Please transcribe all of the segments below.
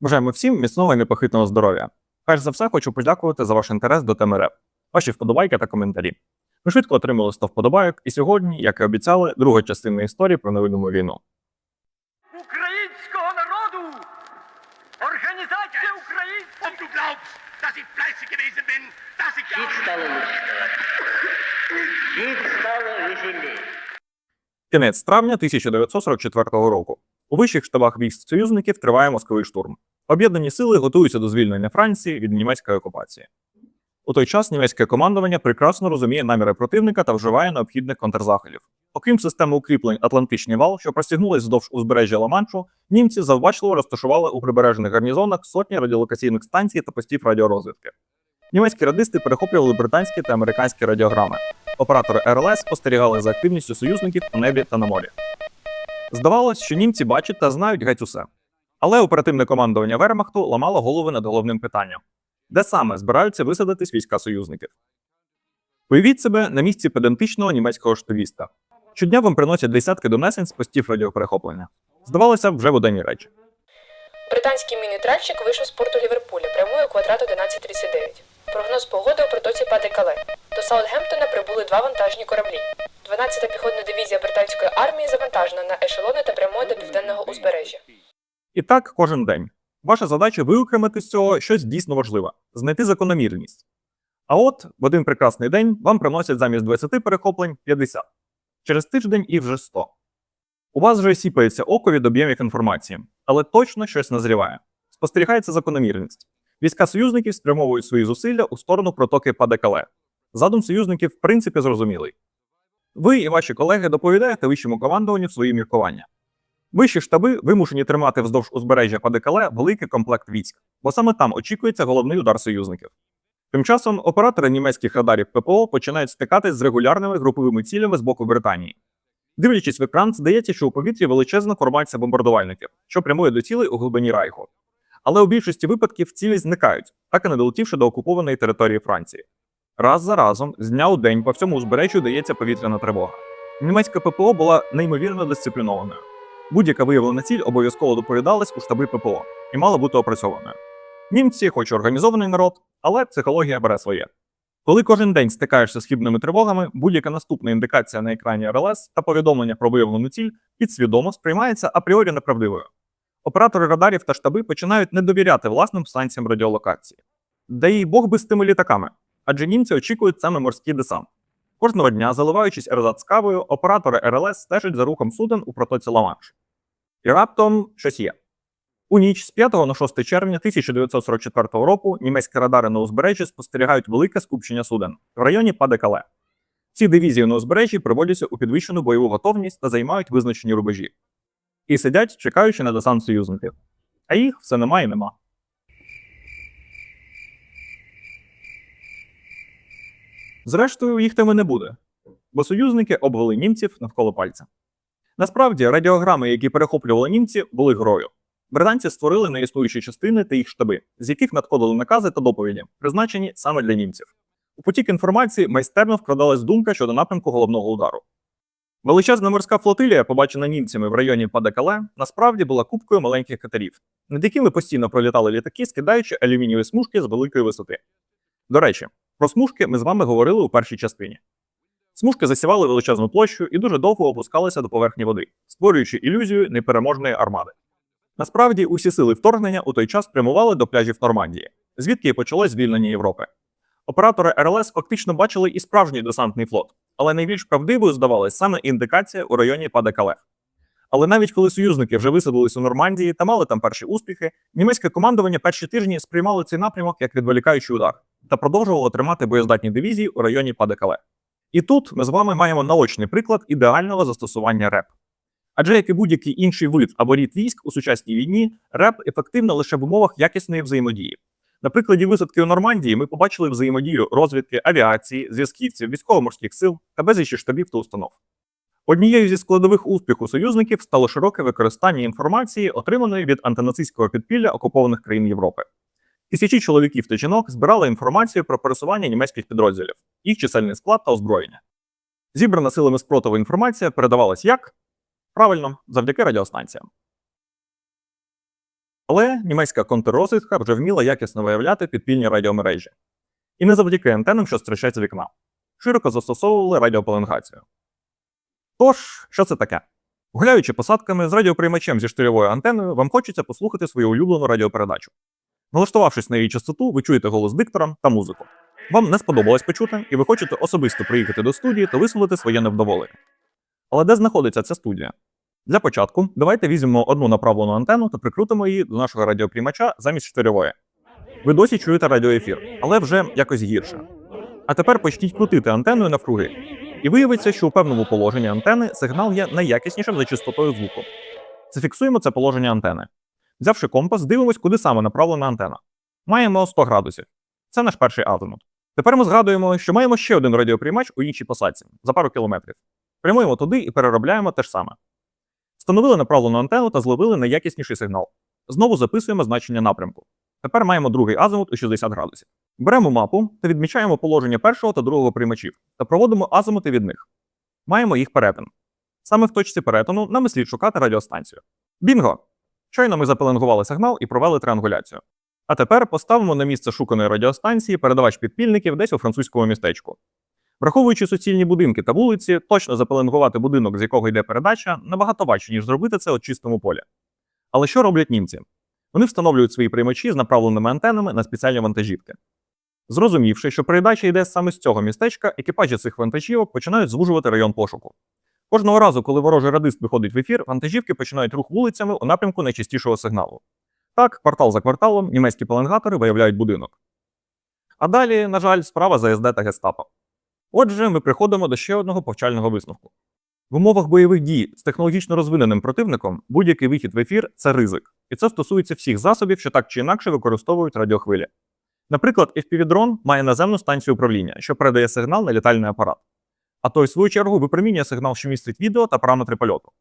Бажаємо всім міцного і непохитного здоров'я. Перш за все, хочу подякувати за ваш інтерес до теми РЕП, ваші вподобайки та коментарі. Ми швидко отримали 100 вподобайок, і сьогодні, як і обіцяли, друга частина історії про невидиму війну. українського народу, організація веселее. Кінець травня 1944 року. У вищих штабах військ союзників триває московий штурм. Об'єднані сили готуються до звільнення Франції від німецької окупації. У той час німецьке командування прекрасно розуміє наміри противника та вживає необхідних контрзаходів. Окрім системи укріплень Атлантичний вал, що простягнулись вздовж узбережжя Ла-Маншу, німці завбачливо розташували у прибережних гарнізонах сотні радіолокаційних станцій та постів радіорозвідки. Німецькі радисти перехоплювали британські та американські радіограми. Оператори РЛС спостерігали за активністю союзників у небі та на морі. Здавалось, що німці бачать та знають геть усе. Але оперативне командування Вермахту ламало голови над головним питанням: де саме збираються висадитись війська союзників? Уявіть себе на місці педантичного німецького штабіста. Щодня вам приносять десятки донесень з постів радіоперехоплення. Здавалося, вже буденні речі. Британський міні-тральщик вийшов з порту Ліверпуля прямою квадрат 1139. Прогноз погоди у протоці Паде-Кале. До Саутгемптона прибули два вантажні кораблі. 12-та піхотна дивізія британської армії завантажена на ешелони та прямує до південного узбережжя. І так кожен день. Ваша задача виокремити з цього щось дійсно важливе знайти закономірність. А от в один прекрасний день вам приносять замість 20 перехоплень 50. Через тиждень і вже 100. У вас вже сіпається око від об'ємів інформації, але точно щось назріває. Спостерігається закономірність. Війська союзників спрямовують свої зусилля у сторону протоки Падекале. Задум союзників, в принципі, зрозумілий. Ви і ваші колеги доповідаєте вищому командуванню свої міркування. Вищі штаби вимушені тримати вздовж узбережжя Падекале великий комплект військ, бо саме там очікується головний удар союзників. Тим часом оператори німецьких радарів ППО починають стикатись з регулярними груповими цілями з боку Британії. Дивлячись в екран, здається, що у повітрі величезна формація бомбардувальників, що прямує до цілей у глибині Райху. Але у більшості випадків цілі зникають, так і не долетівши до окупованої території Франції. Раз за разом, з дня у день по всьому узбережжю дається повітряна тривога. Німецька ППО була неймовірно дисциплінованою. Будь-яка виявлена ціль обов'язково доповідалась у штаби ППО і мала бути опрацьованою. Німці, хоч організований народ, але психологія бере своє. Коли кожен день стикаєшся з хібними тривогами, будь-яка наступна індикація на екрані РЛС та повідомлення про виявлену ціль підсвідомо сприймається апріорі неправдивою. Оператори радарів та штаби починають не довіряти власним станціям радіолокації. Да і Бог би з тими літаками, адже німці очікують саме морський десант. Кожного дня, заливаючись ерзац кавою, оператори РЛС стежать за рухом суден у протоці Ла-Манш. І раптом щось є. У ніч з 5 на 6 червня 1944 року німецькі радари на узбережжі спостерігають велике скупчення суден в районі Падекале. Ці дивізії на узбережжі приводяться у підвищену бойову готовність та займають визначені рубежі. І сидять, чекаючи на десант союзників. А їх все нема і нема. Зрештою, їх теми не буде, бо союзники обвели німців навколо пальця. Насправді, радіограми, які перехоплювали німці, були грою. Британці створили неіснуючі частини та їх штаби, з яких надходили накази та доповіді, призначені саме для німців. У потік інформації майстерно вкрадалась думка щодо напрямку головного удару. Величезна морська флотилія, побачена німцями в районі Падекале, насправді була купкою маленьких катерів, над якими постійно пролітали літаки, скидаючи алюмінієві смужки з великої висоти. До речі, про смужки ми з вами говорили у першій частині. Смужки засівали величезну площу і дуже довго опускалися до поверхні води, створюючи ілюзію непереможної армади. Насправді, усі сили вторгнення у той час прямували до пляжів Нормандії, звідки і почалось звільнення Європи. Оператори РЛС фактично бачили і справжній десантний флот, але найбільш правдивою здавалась саме індикація у районі Падекале. Але навіть коли союзники вже висадились у Нормандії та мали там перші успіхи, німецьке командування перші тижні сприймало цей напрямок як відволікаючий удар та продовжувало тримати боєздатні дивізії у районі Падекале. І тут ми з вами маємо наочний приклад ідеального застосування РЕП. Адже як і будь-який інший вид або рід військ у сучасній війні, РЕП ефективно лише в умовах якісної взаємодії. На прикладі висадки у Нормандії ми побачили взаємодію розвідки, авіації, зв'язківців, військово-морських сил та безлічі штабів та установ. Однією зі складових успіху союзників стало широке використання інформації, отриманої від антинацистського підпілля окупованих країн Європи. Тисячі чоловіків та жінок збирали інформацію про пересування німецьких підрозділів, їх чисельний склад та озброєння. Зібрана силами спротиву інформація передавалась як? Правильно, завдяки радіостанціям. Але німецька контррозвідка вже вміла якісно виявляти підпільні радіомережі. І не завдяки антенам, що стирчать з вікна. Широко застосовували радіопеленгацію. Тож, що це таке? Гуляючи посадками з радіоприймачем зі штирьовою антеною, вам хочеться послухати свою улюблену радіопередачу. Налаштувавшись на її частоту, ви чуєте голос диктора та музику. Вам не сподобалось почути, і ви хочете особисто приїхати до студії та висловити своє невдоволення. Але де знаходиться ця студія? Для початку давайте візьмемо одну направлену антенну та прикрутимо її до нашого радіоприймача замість штирьової. Ви досі чуєте радіоефір, але вже якось гірше. А тепер почніть крутити антенною навкруги. І виявиться, що у певному положенні антени сигнал є найякіснішим за частотою звуку. Зафіксуємо це положення антени. Взявши компас, дивимось, куди саме направлена антена. Маємо 100 градусів. Це наш перший азимут. Тепер ми згадуємо, що маємо ще один радіоприймач у іншій посадці за пару кілометрів. Прямуємо туди і переробляємо те ж саме. Встановили направлену антенну та зловили найякісніший сигнал. Знову записуємо значення напрямку. Тепер маємо другий азимут у 60 градусів. Беремо мапу та відмічаємо положення першого та другого приймачів та проводимо азимути від них. Маємо їх перетин. Саме в точці перетину нам і слід шукати радіостанцію. Бінго! Щойно ми запеленгували сигнал і провели триангуляцію. А тепер поставимо на місце шуканої радіостанції передавач підпільників десь у французькому містечку. Враховуючи суцільні будинки та вулиці, точно запеленгувати будинок, з якого йде передача, набагато важче, ніж зробити це у чистому полі. Але що роблять німці? Вони встановлюють свої приймачі з направленими антенами на спеціальні вантажівки. Зрозумівши, що передача йде саме з цього містечка, екіпажі цих вантажівок починають звужувати район пошуку. Кожного разу, коли ворожий радист виходить в ефір, вантажівки починають рух вулицями у напрямку найчастішого сигналу. Так, квартал за кварталом німецькі пеленгатори виявляють будинок. А далі, на жаль, справа за СД та Гестапо. Отже, ми приходимо до ще одного повчального висновку. В умовах бойових дій з технологічно розвиненим противником будь-який вихід в ефір це ризик, і це стосується всіх засобів, що так чи інакше використовують радіохвилі. Наприклад, FPV-дрон має наземну станцію управління, що передає сигнал на літальний апарат. А той, в свою чергу, випромінює сигнал, що містить відео та параметри польоту.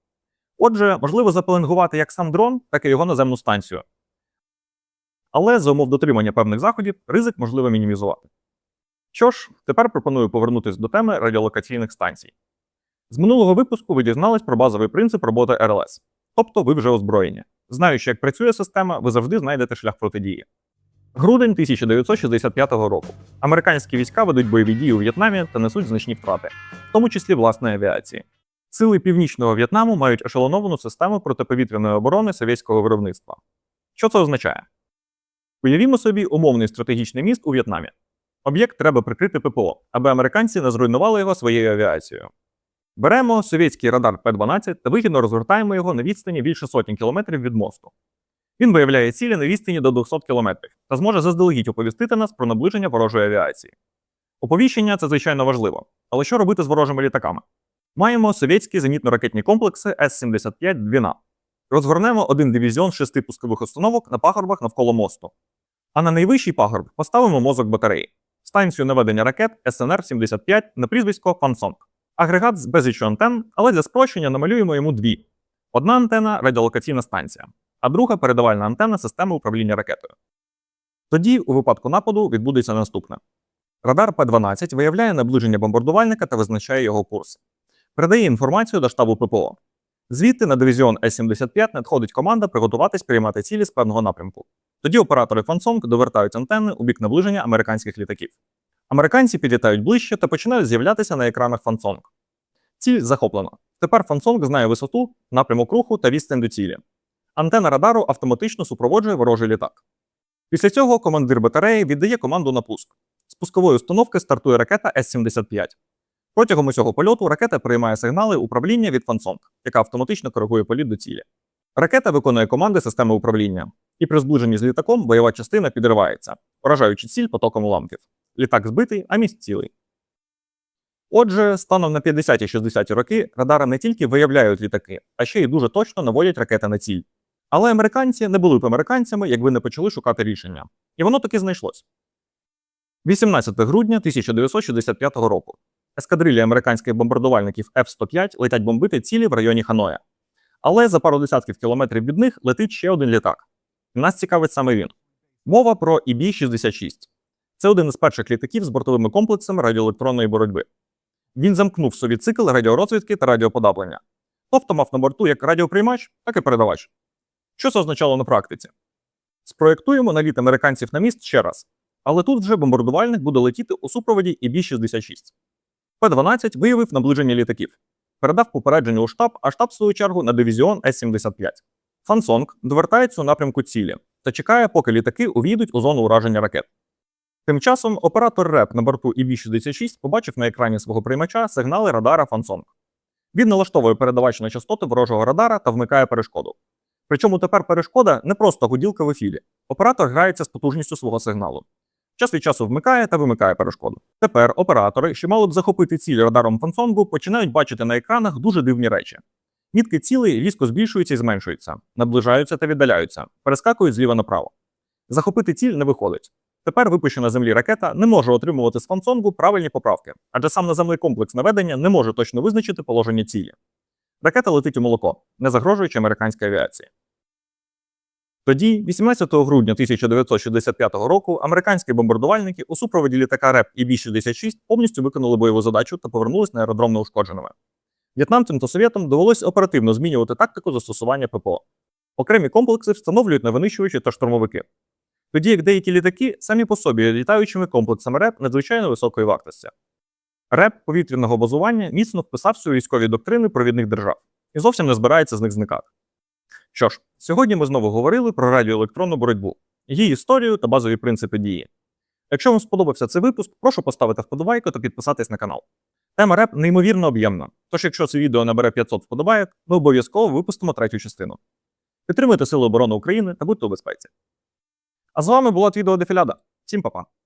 Отже, можливо запеленгувати як сам дрон, так і його наземну станцію. Але за умов дотримання певних заходів ризик можливо мінімізувати. Що ж, тепер пропоную повернутися до теми радіолокаційних станцій. З минулого випуску ви дізнались про базовий принцип роботи РЛС, тобто ви вже озброєні. Знаючи, як працює система, ви завжди знайдете шлях протидії. Грудень 1965 року. Американські війська ведуть бойові дії у В'єтнамі та несуть значні втрати, в тому числі власної авіації. Сили північного В'єтнаму мають ешелоновану систему протиповітряної оборони совєтського виробництва. Що це означає? Уявімо собі умовний стратегічний міст у В'єтнамі. Об'єкт треба прикрити ППО, аби американці не зруйнували його своєю авіацією. Беремо совєтський радар П-12 та вигідно розгортаємо його на відстані більше сотні кілометрів від мосту. Він виявляє цілі на відстані до 200 кілометрів та зможе заздалегідь оповістити нас про наближення ворожої авіації. Оповіщення це звичайно важливо, але що робити з ворожими літаками? Маємо совєтські зенітно-ракетні комплекси С-75 Двіна. Розгорнемо один дивізіон шести пускових установок на пагорбах навколо мосту. А на найвищий пагорб поставимо мозок батареї станцію наведення ракет СНР-75 на прізвисько Фансонг. Агрегат з безліччю антенн, але для спрощення намалюємо йому дві: одна антена радіолокаційна станція, а друга передавальна антенна системи управління ракетою. Тоді, у випадку нападу, відбудеться наступне: радар П-12 виявляє наближення бомбардувальника та визначає його курс, передає інформацію до штабу ППО. Звідти на дивізіон С-75 надходить команда приготуватись приймати цілі з певного напрямку. Тоді оператори Фансонг довертають антенни у бік наближення американських літаків. Американці підлітають ближче та починають з'являтися на екранах Фансонг. Ціль захоплено. Тепер Фансонг знає висоту, напрямок руху та відстань до цілі. Антена радару автоматично супроводжує ворожий літак. Після цього командир батареї віддає команду на пуск. З пускової установки стартує ракета С-75. Протягом усього польоту ракета приймає сигнали управління від Фансонг, яка автоматично коригує політ до цілі. Ракета виконує команди системи управління, і при зближенні з літаком бойова частина підривається, поражаючи ціль потоком уламків. Літак збитий, а міст цілий. Отже, станом на 50-60 роки радари не тільки виявляють літаки, а ще й дуже точно наводять ракети на ціль. Але американці не були б американцями, якби не почали шукати рішення. І воно таки знайшлось. 18 грудня 1965 року. Ескадрилі американських бомбардувальників F-105 летять бомбити цілі в районі Ханоя. Але за пару десятків кілометрів від них летить ще один літак. Нас цікавить саме він. Мова про ІБ-66. Це один із перших літаків з бортовими комплексами радіоелектронної боротьби. Він замкнув собі цикл радіорозвідки та радіоподаблення. Тобто мав на борту як радіоприймач, так і передавач. Що це означало на практиці? Спроєктуємо наліт американців на міст ще раз. Але тут вже бомбардувальник буде летіти у супроводі ІБ-66. П-12 виявив наближення літаків, передав попередження у штаб, а штаб, в свою чергу, на дивізіон С-75. Фансонг довертається у напрямку цілі та чекає, поки літаки увійдуть у зону ураження ракет. Тим часом оператор РЕП на борту ІБ-66 побачив на екрані свого приймача сигнали радара Фансонг. Він налаштовує передавач на частоти ворожого радара та вмикає перешкоду. Причому тепер перешкода не просто гуділка в ефірі. Оператор грається з потужністю свого сигналу. Час від часу вмикає та вимикає перешкоду. Тепер оператори, що мали б захопити ціль радаром Фансонгу, починають бачити на екранах дуже дивні речі. Мітки цілей різко збільшуються і зменшуються, наближаються та віддаляються, перескакують зліва направо. Захопити ціль не виходить. Тепер випущена землі ракета не може отримувати з Фансонгу правильні поправки, адже сам наземний комплекс наведення не може точно визначити положення цілі. Ракета летить у молоко, не загрожуючи американській авіації. Тоді, 18 грудня 1965 року, американські бомбардувальники у супроводі літака РЕП ІБ-66 повністю виконали бойову задачу та повернулись на аеродром неушкодженими. В'єтнамцям та совєтам довелося оперативно змінювати тактику застосування ППО. Окремі комплекси встановлюють на винищувачі та штурмовики. Тоді як деякі літаки самі по собі літаючими комплексами РЕП надзвичайно високої вартості. РЕП повітряного базування міцно вписався у військові доктрини провідних держав і зовсім не збирається з них зникати. Що ж, сьогодні ми знову говорили про радіоелектронну боротьбу, її історію та базові принципи дії. Якщо вам сподобався цей випуск, прошу поставити вподобайку та підписатись на канал. Тема РЕП неймовірно об'ємна, тож якщо це відео набере 500 вподобайок, ми обов'язково випустимо третю частину. Підтримуйте Сили оборони України та будьте у безпеці. А з вами була Твідео Дефіляда. Всім па-па!